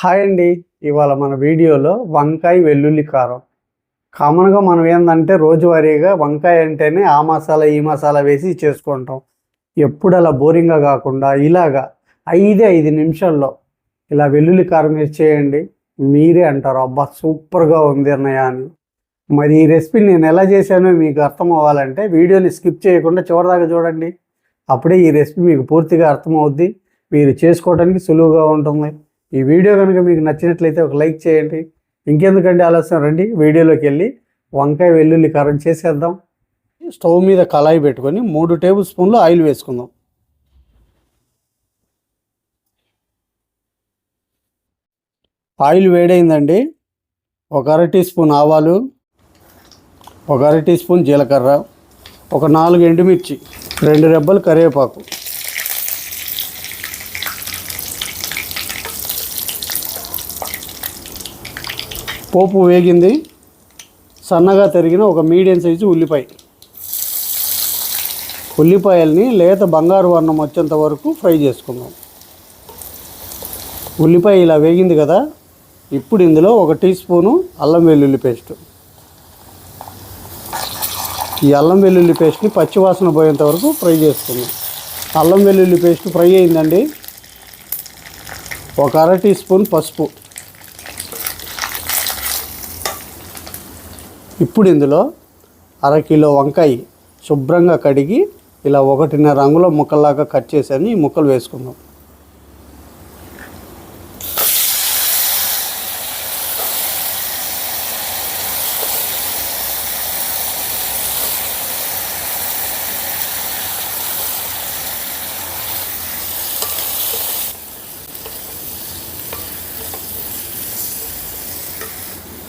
Hi అండి. ఇవాళ మన వీడియోలో వంకాయ వెల్లుల్లి కారం. కామన్గా మనం ఏంటంటే రోజువారీగా వంకాయ అంటేనే ఆ మసాలా ఈ మసాలా వేసి చేసుకుంటాం. ఎప్పుడు అలా బోరింగ్గా కాకుండా ఇలాగా ఐదే ఐదు నిమిషాల్లో ఇలా వెల్లుల్లి కారం వేసి చేయండి. మీరే అంటారు అబ్బా సూపర్గా ఉంది అన్నయ్య అని. మరి ఈ రెసిపీ నేను ఎలా చేశానో మీకు అర్థం అవ్వాలంటే వీడియోని స్కిప్ చేయకుండా చివరిదాకా చూడండి. అప్పుడే ఈ రెసిపీ మీకు పూర్తిగా అర్థమవుద్ది. మీరు చేసుకోవడానికి సులువుగా ఉంటుంది. ఈ వీడియో కనుక మీకు నచ్చినట్లయితే ఒక లైక్ చేయండి. ఇంకెందుకంటే ఆలస్యం? రండి వీడియోలోకి వెళ్ళి వంకాయ వెల్లుల్లి కారం చేసేద్దాం. స్టవ్ మీద కళాయి పెట్టుకొని మూడు టేబుల్ స్పూన్లు ఆయిల్ వేసుకుందాం. ఆయిల్ వేడైందండి. ఒక అర టీ స్పూన్ ఆవాలు ఒక అర టీ స్పూన్ జీలకర్ర ఒక నాలుగు ఎండుమిర్చి రెండు రెబ్బలు కరివేపాకు. పోపు వేగింది సన్నగా తరిగిన ఒక మీడియం సైజు ఉల్లిపాయ. ఉల్లిపాయల్ని లేత బంగారు వర్ణం వచ్చేంత వరకు ఫ్రై చేసుకుందాం. ఉల్లిపాయ ఇలా వేగింది కదా ఇప్పుడు ఇందులో ఒక టీ స్పూను అల్లం వెల్లుల్లి పేస్ట్. ఈ అల్లం వెల్లుల్లి పేస్ట్ని పచ్చివాసన పోయేంత వరకు ఫ్రై చేసుకుందాం. అల్లం వెల్లుల్లి పేస్ట్ ఫ్రై అయిందండి. ఒక అర టీ స్పూన్ పసుపు. ఇప్పుడు ఇందులో అరకిలో వంకాయ శుభ్రంగా కడిగి ఇలా ఒకటిన్నర రంగులో ముక్కల్లాగా కట్ చేశాను ఈ ముక్కలు వేసుకుందాం.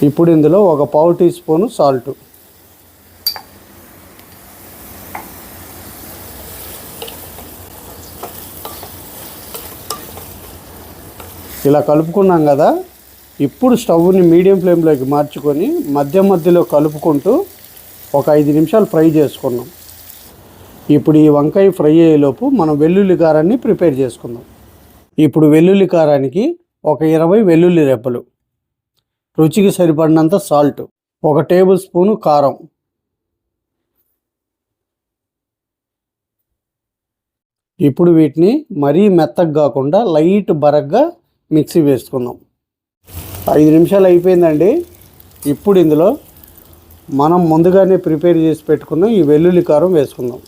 ఇప్పుడు ఇందులో ఒక పావు టీ స్పూను సాల్ట్. ఇలా కలుపుకున్నాం కదా ఇప్పుడు స్టవ్ని మీడియం ఫ్లేమ్లోకి మార్చుకొని మధ్య మధ్యలో కలుపుకుంటూ ఒక ఐదు నిమిషాలు ఫ్రై చేసుకున్నాం. ఇప్పుడు ఈ వంకాయ ఫ్రై అయ్యేలోపు మనం వెల్లుల్లి కారాన్ని ప్రిపేర్ చేసుకుందాం. ఇప్పుడు వెల్లుల్లి కారానికి ఒక ఇరవై వెల్లుల్లి రెప్పలు రుచికి సరిపడినంత సాల్ట్ ఒక టేబుల్ స్పూను కారం. ఇప్పుడు వీటిని మరీ మెత్తగా కాకుండా లైట్ బరగ్గా మిక్సీ వేసుకుందాం. ఐదు నిమిషాలు అయిపోయిందండి. ఇప్పుడు ఇందులో మనం ముందుగానే ప్రిపేర్ చేసి పెట్టుకున్న ఈ వెల్లుల్లి కారం వేసుకుందాం.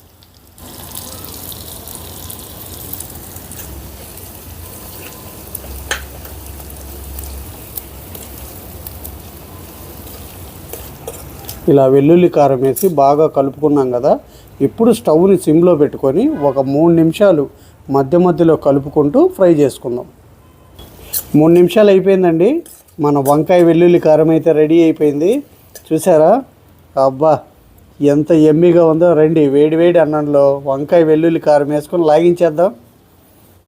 ఇలా వెల్లుల్లి కారం వేసి బాగా కలుపుకున్నాం కదా ఇప్పుడు స్టవ్ని సిమ్లో పెట్టుకొని ఒక మూడు నిమిషాలు మధ్య మధ్యలో కలుపుకుంటూ ఫ్రై చేసుకుందాం. మూడు నిమిషాలు అయిపోయిందండి. మన వంకాయ వెల్లుల్లి కారం అయితే రెడీ అయిపోయింది. చూసారా? అబ్బా ఎంత ఎమ్మిగా ఉందో రండి వేడి వేడి అన్నంలో వంకాయ వెల్లుల్లి కారం వేసుకొని లాగించేద్దాం.